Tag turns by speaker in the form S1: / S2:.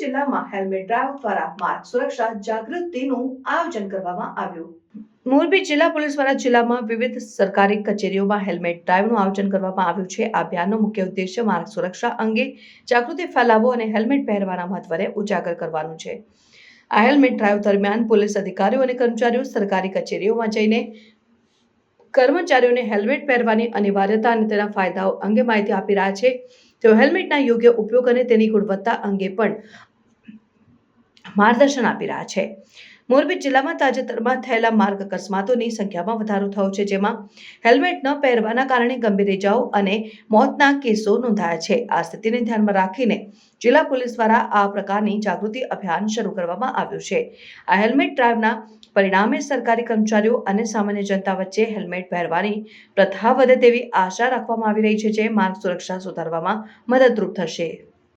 S1: જિલ્લામાં helmet drive દ્વારા માર્ગ સુરક્ષા જાગૃતિનું આયોજન કરવામાં આવ્યું. મોરબી જિલ્લા પોલીસ દ્વારા જિલ્લામાં વિવિધ સરકારી કચેરીઓમાં હેલ્મેટ ડ્રાઈવનું આયોજન કરવામાં આવ્યું છે. આ અભિયાનનો મુખ્ય ઉદ્દેશ્ય માર્ગ સુરક્ષા અંગે જાગૃતિ ફેલાવવો અને હેલ્મેટ પહેરવાના મહત્વને ઉજાગર કરવાનું છે. આ હેલ્મેટ ડ્રાઈવ દરમિયાન પોલીસ અધિકારીઓ અને કર્મચારીઓ સરકારી કચેરીઓમાં જઈને કર્મચારીઓને હેલ્મેટ પહેરવાની અનિવાર્યતા અને તેના ફાયદાઓ અંગે માહિતી આપી રહ્યા છે. તેઓ હેલ્મેટના યોગ્ય ઉપયોગ અને તેની ગુણવત્તા અંગે પણ માર્ગદર્શન આપી રહ્યા છે. મોરબી જિલ્લામાં તાજેતરમાં થયેલા માર્ગ અકસ્માતોની સંખ્યામાં વધારો થયો છે, જેમાં હેલ્મેટ ન પહેરવાના કારણે ગંભીર ઇજાઓ અને મોતના કેસો નોંધાયા છે. આ સ્થિતિને ધ્યાનમાં રાખીને જિલ્લા પોલીસ દ્વારા આ પ્રકારની જાગૃતિ અભિયાન શરૂ કરવામાં આવ્યું છે. આ હેલ્મેટ ડ્રાઈવના પરિણામે સરકારી કર્મચારીઓ અને સામાન્ય જનતા વચ્ચે હેલ્મેટ પહેરવાની પ્રથા વધે તેવી આશા રાખવામાં આવી રહી છે, જે માર્ગ સુરક્ષા સુધારવામાં મદદરૂપ થશે.